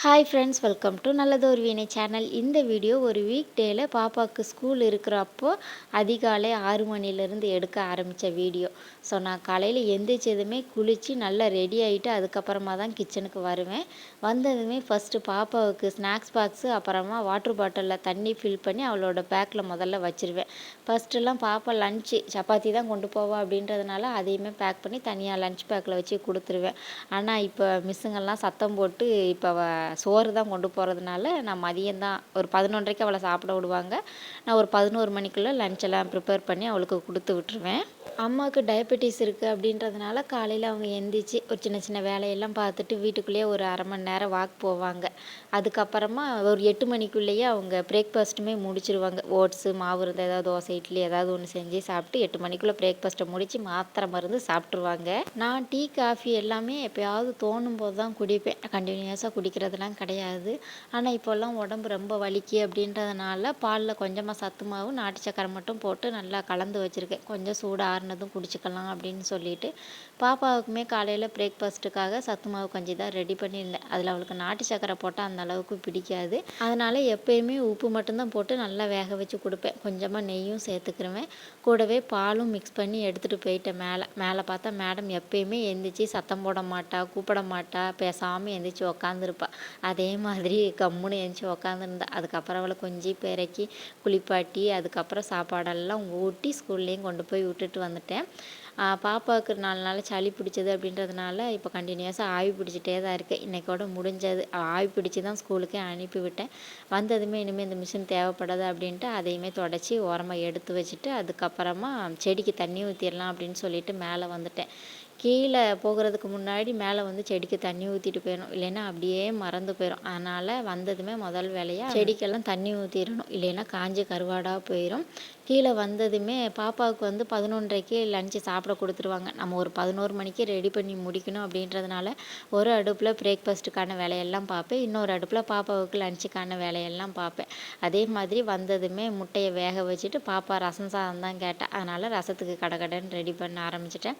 Hi friends welcome to நல்லதொரு வீணை channel இந்த வீடியோ ஒரு வீக் டேயில் பாப்பாவுக்கு ஸ்கூல் இருக்கிறப்போ அதிகாலை ஆறு மணிலேருந்து எடுக்க ஆரம்பித்த வீடியோ ஸோ நான் காலையில் எந்திரிச்சதுமே குளித்து நல்லா ரெடி ஆகிட்டு அதுக்கப்புறமா தான் கிச்சனுக்கு வருவேன். வந்ததுமே ஃபஸ்ட்டு பாப்பாவுக்கு ஸ்நாக்ஸ் பாக்ஸு அப்புறமா வாட்ரு பாட்டிலில் தண்ணி ஃபில் பண்ணி அவளோட பேக்கில் முதல்ல வச்சுருவேன். ஃபஸ்ட்டுலாம் பாப்பா லஞ்சு சப்பாத்தி தான் கொண்டு போவா அப்படின்றதுனால அதையுமே பேக் பண்ணி தனியாக லஞ்ச் பேக்கில் வச்சு கொடுத்துருவேன். ஆனால் இப்போ மிஸ்ஸுங்கெல்லாம் சத்தம் போட்டு இப்போ சோறு தான் கொண்டு போகிறதுனால நான் மதியம் தான் ஒரு பதினொன்றரைக்கு அவளை சாப்பிட விடுவாங்க. நான் ஒரு பதினோரு மணிக்குள்ளே லஞ்செல்லாம் ப்ரிப்பேர் பண்ணி அவளுக்கு கொடுத்து விட்டுருவேன். அம்மாவுக்கு டயபெட்டிஸ் இருக்குது அப்படின்றதுனால காலையில் அவங்க எந்திரிச்சு ஒரு சின்ன சின்ன வேலையெல்லாம் பார்த்துட்டு வீட்டுக்குள்ளேயே ஒரு அரை மணி நேரம் வாக் போவாங்க. அதுக்கப்புறமா ஒரு எட்டு மணிக்குள்ளேயே அவங்க பிரேக்ஃபாஸ்ட்டுமே முடிச்சிருவாங்க. ஓட்ஸு மாவு இருந்தால் ஏதாவது தோசை இட்லி ஏதாவது ஒன்று செஞ்சு சாப்பிட்டு எட்டு மணிக்குள்ளே பிரேக்ஃபாஸ்ட்டை முடித்து மாத்திரை மருந்து சாப்பிட்ருவாங்க நான் டீ காஃபி எல்லாமே எப்போயாவது தோணும் போது தான் குடிப்பேன். கண்டினியூஸாக குடிக்கிறதுலாம் கிடையாது. ஆனால் இப்போல்லாம் உடம்பு ரொம்ப வலிக்கு அப்படின்றதுனால பாலில் கொஞ்சமாக சத்து மாவு நாட்டு சக்கரை மட்டும் போட்டு நல்லா கலந்து வச்சுருக்கேன். கொஞ்சம் சூடாக ஆறுனதும் குடிச்சிக்கலாம். அப்படின்னு சொல்லிட்டு பாப்பாவுக்குமே காலையில் பிரேக்ஃபாஸ்ட்டுக்காக சத்து மாவு கஞ்சி தான் ரெடி பண்ணியிருந்தேன். அதில் அவளுக்கு நாட்டு சக்கரை போட்டால் அந்த அளவுக்கு பிடிக்காது. அதனால் எப்போயுமே உப்பு மட்டும்தான் போட்டு நல்லா வேக வச்சு கொடுப்பேன். கொஞ்சமாக நெய்யும் சேர்த்துக்கிருவேன். கூடவே பாலும் மிக்ஸ் பண்ணி எடுத்துகிட்டு போயிட்டேன் மேலே. மேலே பார்த்தா மேடம் எப்பயுமே எந்திரிச்சு சத்தம் போட மாட்டா கூப்பிட மாட்டா பேசாமல் எந்திரிச்சு உக்காந்துருப்பா. அதே மாதிரி கம்முன்னு எந்திரிச்சு உக்காந்துருந்தா. அதுக்கப்புறம் அவளை கொஞ்சி பிறக்கி குளிப்பாட்டி அதுக்கப்புறம் சாப்பாடெல்லாம் ஊட்டி ஸ்கூல்லேயும் கொண்டு போய் விட்டுட்டு வந்துட்டேன். பாப்பாவுக்கு நாலு நாள் சளி பிடிச்சது அப்படின்றதுனால இப்போ கண்டினியூஸாக ஆவி பிடிச்சிட்டே தான் இருக்குது இன்றைக்கோட முடிஞ்சது. ஆவி பிடிச்சி தான் ஸ்கூலுக்கே அனுப்பிவிட்டேன் வந்ததுமே இனிமேல் இந்த மிஷின் தேவைப்படாது அப்படின்ட்டு அதையுமே தொடச்சி ஓரமாக எடுத்து வச்சுட்டு அதுக்கப்புறமா செடிக்கு தண்ணி ஊற்றிடலாம் அப்படின்னு சொல்லிட்டு மேலே வந்துட்டேன். கீழே போகிறதுக்கு முன்னாடி மேலே வந்து செடிக்கு தண்ணி ஊற்றிட்டு போயிடணும். இல்லைன்னா அப்படியே மறந்து போயிடும் அதனால் வந்ததுமே முதல் வேலையாக செடிக்கெல்லாம் தண்ணி ஊற்றிடணும் இல்லைன்னா காஞ்சி கருவாடாக போயிடும் கீழே வந்ததுமே பாப்பாவுக்கு வந்து பதினொன்றரைக்கு லஞ்சு சாப்பிட கொடுத்துருவாங்க. நம்ம ஒரு பதினோரு மணிக்கு ரெடி பண்ணி முடிக்கணும் அப்படின்றதுனால ஒரு அடுப்பில் பிரேக்ஃபாஸ்ட்டுக்கான வேலையெல்லாம் பார்ப்பேன். இன்னொரு அடுப்பில் பாப்பாவுக்கு லஞ்சுக்கான வேலையெல்லாம் பார்ப்பேன். அதே மாதிரி வந்ததுமே முட்டையை வேக வச்சுட்டு பாப்பா ரசம் சாதம் தான் கேட்டேன் அதனால் ரசத்துக்கு கடை கடைன்னு ரெடி பண்ண ஆரம்பிச்சிட்டேன்.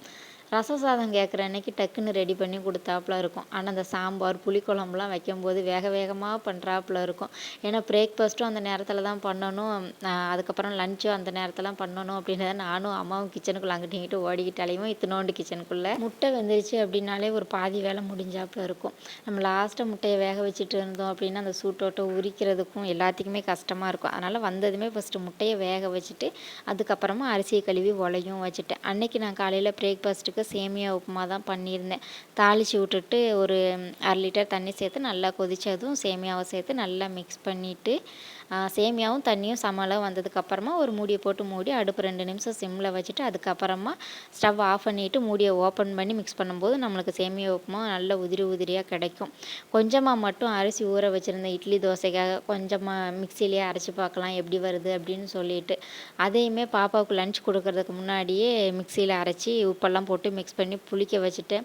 ரசம் சாதம் கேட்குற அன்னைக்கு டக்குன்னு ரெடி பண்ணி கொடுத்தாப்புல இருக்கும். ஆனால் அந்த சாம்பார் புளிக்குழம்புலாம் வைக்கும்போது வேக வேகமாக பண்ணுறாப்புல இருக்கும். ஏன்னா பிரேக்ஃபாஸ்ட்டும் அந்த நேரத்தில் தான் பண்ணணும். அதுக்கப்புறம் லஞ்சும் அந்த நேரத்தில் பண்ணணும் அப்படின்றத நானும் அம்மாவும் கிச்சனுக்குள்ளே அங்கிட்டு இங்கிட்டு ஓடிக்கிட்டாலையும் இத்தினோண்டு கிச்சனுக்குள்ளே முட்டை வெந்துருச்சு அப்படின்னாலே ஒரு பாதி வேலை முடிஞ்சாப்புல இருக்கும். நம்ம லாஸ்ட்டாக முட்டையை வேக வச்சுட்டு இருந்தோம் அப்படின்னா அந்த சூட்டோட்டம் உரிக்கிறதுக்கும் எல்லாத்துக்குமே கஷ்டமாக இருக்கும். அதனால் வந்ததுமே ஃபஸ்ட்டு முட்டையை வேக வச்சுட்டு அதுக்கப்புறமா அரிசியை கழுவி உலையும் வச்சுட்டேன். அன்னைக்கு நான் காலையில் பிரேக்ஃபாஸ்ட்டுக்கு சேமியா உப்புமா தான் பண்ணியிருந்தேன். தாளித்து விட்டுட்டு ஒரு அரை லிட்டர் தண்ணி சேர்த்து நல்லா கொதித்ததும் சேமியாவை சேர்த்து நல்லா மிக்ஸ் பண்ணிவிட்டு சேமியாவும் தண்ணியும் சம அளவு வந்ததுக்கப்புறமா ஒரு மூடியை போட்டு மூடி அடுப்பு ரெண்டு நிமிஷம் சிம்மில் வச்சுட்டு அதுக்கப்புறமா ஸ்டவ் ஆஃப் பண்ணிவிட்டு மூடியை ஓப்பன் பண்ணி மிக்ஸ் பண்ணும்போது நம்மளுக்கு சேமியா உப்புமா நல்ல உதிரி உதிரியாக கிடைக்கும். கொஞ்சமாக மட்டும் அரிசி ஊற வச்சுருந்த இட்லி தோசைக்காக கொஞ்சமாக மிக்சிலேயே அரைச்சி பார்க்கலாம் எப்படி வருது அப்படின்னு சொல்லிட்டு அதையுமே பாப்பாவுக்கு லஞ்ச் கொடுக்கறதுக்கு முன்னாடியே மிக்சியில் அரைச்சி உப்பெல்லாம் போட்டு மிக்ஸ் பண்ணி புளிக்க வச்சுட்டு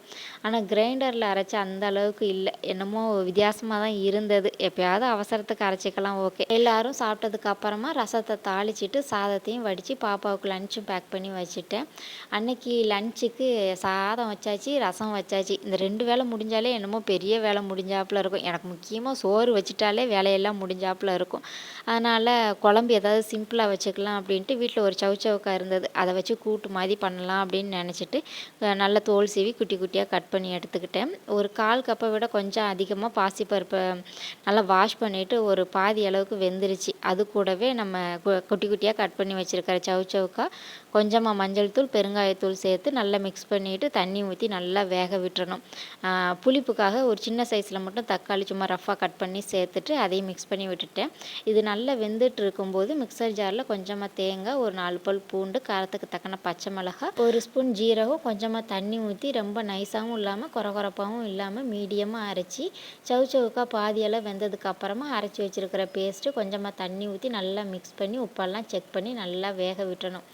ஆனால் கிரைண்டரில் அரைச்சி அந்த அளவுக்கு இல்லை. என்னமோ வித்தியாசமாக தான் இருந்தது. எப்போயாவது அவசரத்துக்கு அரைச்சிக்கலாம் ஓகே இல்லை எல்லோரும் சாப்பிட்டதுக்கு அப்புறமா ரசத்தை தாளிச்சிட்டு சாதத்தையும் வடித்து பாப்பாவுக்கு லஞ்சும் பேக் பண்ணி வச்சுட்டேன். அன்னைக்கு லஞ்சுக்கு சாதம் வச்சாச்சு ரசம் வச்சாச்சு. இந்த ரெண்டு வேலை முடிஞ்சாலே என்னமோ பெரிய வேலை முடிஞ்சாப்புல இருக்கும். எனக்கு முக்கியமாக சோறு வச்சுட்டாலே வேலையெல்லாம் முடிஞ்சாப்புல இருக்கும். அதனால் குழம்பு ஏதாவது சிம்பிளாக வச்சுக்கலாம் அப்படின்ட்டு வீட்டில் ஒரு சவுச்சவுக்கா இருந்தது. அதை வச்சு கூட்டு மாதிரி பண்ணலாம் அப்படின்னு நினச்சிட்டு நல்ல தோல் சீவி குட்டி குட்டியாக கட் பண்ணி எடுத்துக்கிட்டேன். ஒரு கால் கப்பை விட கொஞ்சம் அதிகமாக பாசிப்பருப்பை நல்லா வாஷ் பண்ணிவிட்டு ஒரு பாதி அளவுக்கு வெந்து வந்துருச்சு. அது கூடவே நம்ம குட்டி குட்டியாக கட் பண்ணி வச்சுருக்கிற சவு சவுக்கா கொஞ்சமாக மஞ்சள் தூள் பெருங்காயத்தூள் சேர்த்து நல்லா மிக்ஸ் பண்ணிவிட்டு தண்ணி ஊற்றி நல்லா வேக விட்டுறணும். புளிப்புக்காக ஒரு சின்ன சைஸில் மட்டும் தக்காளி சும்மா ரஃப்பாக கட் பண்ணி சேர்த்துட்டு அதையும் மிக்ஸ் பண்ணி விட்டுட்டேன். இது நல்லா வெந்துட்டு இருக்கும்போது மிக்சர் ஜாரில் கொஞ்சமாக தேங்காய் ஒரு நாலு பல் பூண்டு காரத்துக்கு தக்கன பச்சை மிளகா ஒரு ஸ்பூன் ஜீரகம் கொஞ்சமாக தண்ணி ஊற்றி ரொம்ப நைஸாகவும் இல்லாமல் குறகுறப்பாகவும் இல்லாமல் மீடியமாக அரைச்சி சவு சவுக்காக பாதியெல்லாம் வெந்ததுக்கு அப்புறமா அரைச்சி வச்சுருக்கிற பேஸ்ட்டு கொஞ்சமாக தண்ணி ஊற்றி நல்லா மிக்ஸ் பண்ணி உப்பெல்லாம் செக் பண்ணி நல்லா வேக விட்டணும்.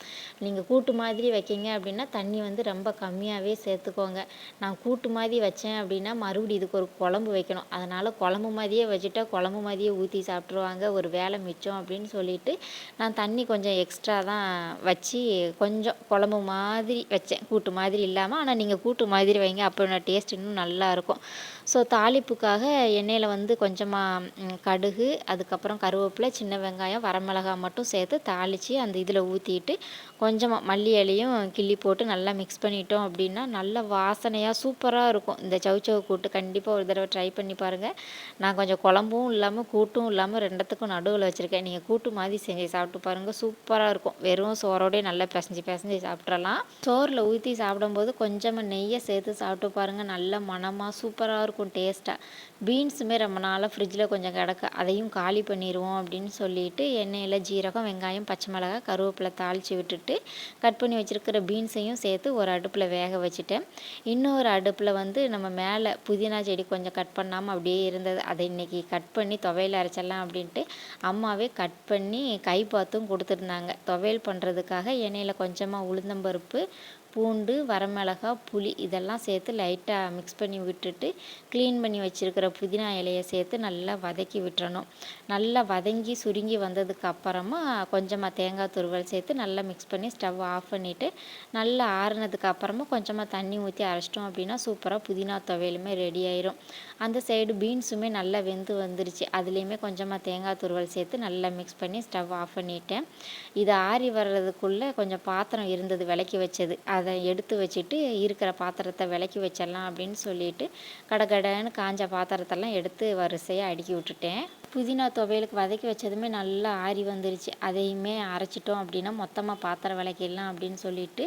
நீங்கள் கூட்டு மாதிரி வைக்கிங்க அப்படின்னா தண்ணி வந்து ரொம்ப கம்மியாகவே சேர்த்துக்கோங்க. நான் கூட்டு மாதிரி வச்சேன் அப்படின்னா மறுபடியும் இதுக்கு ஒரு குழம்பு வைக்கணும். அதனால் குழம்பு மாதிரியே வச்சுட்டா குழம்பு மாதிரியே ஊற்றி சாப்பிட்ருவாங்க ஒரு வேலை மிச்சம் அப்படின்னு சொல்லிட்டு நான் தண்ணி கொஞ்சம் எக்ஸ்ட்ரா தான் வச்சு கொஞ்சம் குழம்பு மாதிரி வச்சேன். கூட்டு மாதிரி இல்லாமல் ஆனால் நீங்கள் கூட்டு மாதிரி வைங்க அப்போ டேஸ்ட் இன்னும் நல்லாயிருக்கும் ஸோ தாளிப்புக்காக எண்ணெயில் வந்து கொஞ்சமாக கடுகு அதுக்கப்புறம் கருவேப்பிலை சின்ன வெங்காயம் வரமிளகாய் மட்டும் சேர்த்து தாளித்து அந்த இதில் ஊற்றிட்டு கொஞ்சம் கொஞ்சமாக மல்லி இலையும் கிள்ளி போட்டு நல்லா மிக்ஸ் பண்ணிட்டோம் அப்படின்னா நல்ல வாசனையாக சூப்பராக இருக்கும். இந்த சவுச்சவு கூட்டு கண்டிப்பாக ஒரு தடவை ட்ரை பண்ணி பாருங்கள் நான் கொஞ்சம் குழம்பும் இல்லாமல் கூட்டும் இல்லாமல் ரெண்டத்துக்கும் நடுவில் வச்சுருக்கேன். நீங்கள் கூட்டு மாதிரி செஞ்சு சாப்பிட்டு பாருங்கள் சூப்பராக இருக்கும். வெறும் சோறோடய நல்லா பிசைஞ்சு பிசைஞ்சு சாப்பிட்றலாம் சோறில் ஊற்றி சாப்பிடும்போது கொஞ்சமாக நெய்யை சேர்த்து சாப்பிட்டு பாருங்கள் நல்ல மனமாக சூப்பராக இருக்கும் டேஸ்ட்டாக பீன்ஸுமே ரொம்ப நாளாக ஃப்ரிட்ஜில் கொஞ்சம் கிடக்கு. அதையும் காலி பண்ணிடுவோம் அப்படின்னு சொல்லிட்டு எண்ணெயில் ஜீரகம் வெங்காயம் பச்சை மிளகாய் கருவேப்பிலை தாளித்து விட்டுட்டு கட் பண்ணி வச்சுருக்கிற பீன்ஸையும் சேர்த்து ஒரு அடுப்பில் வேக வச்சுட்டேன். இன்னொரு அடுப்பில் வந்து நம்ம மேலே புதினா செடி கொஞ்சம் கட் பண்ணாமல் அப்படியே இருந்தது. அதை இன்றைக்கி கட் பண்ணி துவையல் அரைச்சிடலாம் அப்படின்ட்டு அம்மாவே கட் பண்ணி கை பார்த்தும் கொடுத்துருந்தாங்க. துவையல் பண்ணுறதுக்காக எண்ணெயில் கொஞ்சமாக உளுந்தம்பருப்பு பூண்டு வரமிளகா புளி இதெல்லாம் சேர்த்து லைட்டாக மிக்ஸ் பண்ணி விட்டுட்டு க்ளீன் பண்ணி வச்சுருக்கிற புதினா இலையை சேர்த்து நல்லா வதக்கி விட்டுறணும். நல்லா வதங்கி சுருங்கி வந்ததுக்கு அப்புறமா கொஞ்சமாக தேங்காய் துருவல் சேர்த்து நல்லா மிக்ஸ் பண்ணி ஸ்டவ் ஆஃப் பண்ணிவிட்டு நல்லா ஆறுனதுக்கு அப்புறமா கொஞ்சமாக தண்ணி ஊற்றி அரைச்சிட்டோம் அப்படின்னா சூப்பராக புதினா துவையலுமே ரெடி ஆயிரும். அந்த சைடு பீன்ஸுமே நல்லா வெந்து வந்துருச்சு. அதுலேயுமே கொஞ்சமாக தேங்காய் துருவல் சேர்த்து நல்லா மிக்ஸ் பண்ணி ஸ்டவ் ஆஃப் பண்ணிட்டேன். இது ஆறி வர்றதுக்குள்ளே கொஞ்சம் பாத்திரம் இருந்தது விளக்கி வச்சது. அதை எடுத்து வச்சுட்டு இருக்கிற பாத்திரத்தை விளக்கி வச்சிடலாம் அப்படின்னு சொல்லிட்டு கடகடன்னு காஞ்ச பாத்திரத்தெல்லாம் எடுத்து வரிசையாக அடுக்கி விட்டுட்டேன். புதினா துவையலுக்கு வதக்கி வச்சதுமே நல்லா ஆறி வந்துருச்சு. அதையுமே அரைச்சிட்டோம் அப்படின்னா மொத்தமாக பாத்திரம் விளக்கிடலாம் அப்படின்னு சொல்லிட்டு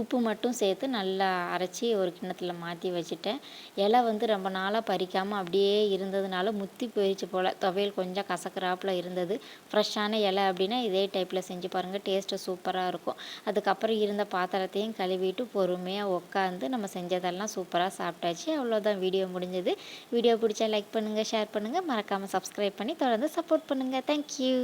உப்பு மட்டும் சேர்த்து நல்லா அரைச்சி ஒரு கிண்ணத்தில் மாற்றி வச்சுட்டேன். இலை வந்து ரொம்ப நாளாக பறிக்காமல் அப்படியே இருந்ததுனால முத்தி போயிடுச்சு போல். துவையல் கொஞ்சம் கசக்கிறாப்பில் இருந்தது. ஃப்ரெஷ்ஷான இலை அப்படின்னா இதே டைப்பில் செஞ்சு பாருங்கள் டேஸ்ட்டு சூப்பராக இருக்கும். அதுக்கப்புறம் இருந்த பாத்திரத்தையும் கழுவிட்டு பொறுமையாக உட்காந்து நம்ம செஞ்சதெல்லாம் சூப்பராக சாப்பிட்டாச்சு. அவ்வளோதான் வீடியோ முடிஞ்சது. வீடியோ பிடிச்சா லைக் பண்ணுங்கள் ஷேர் பண்ணுங்கள் மறக்காமல் சப்ஸ்கிரைப் பண்ணி தொடர்ந்து சப்போர்ட் பண்ணுங்கள் தேங்க்யூ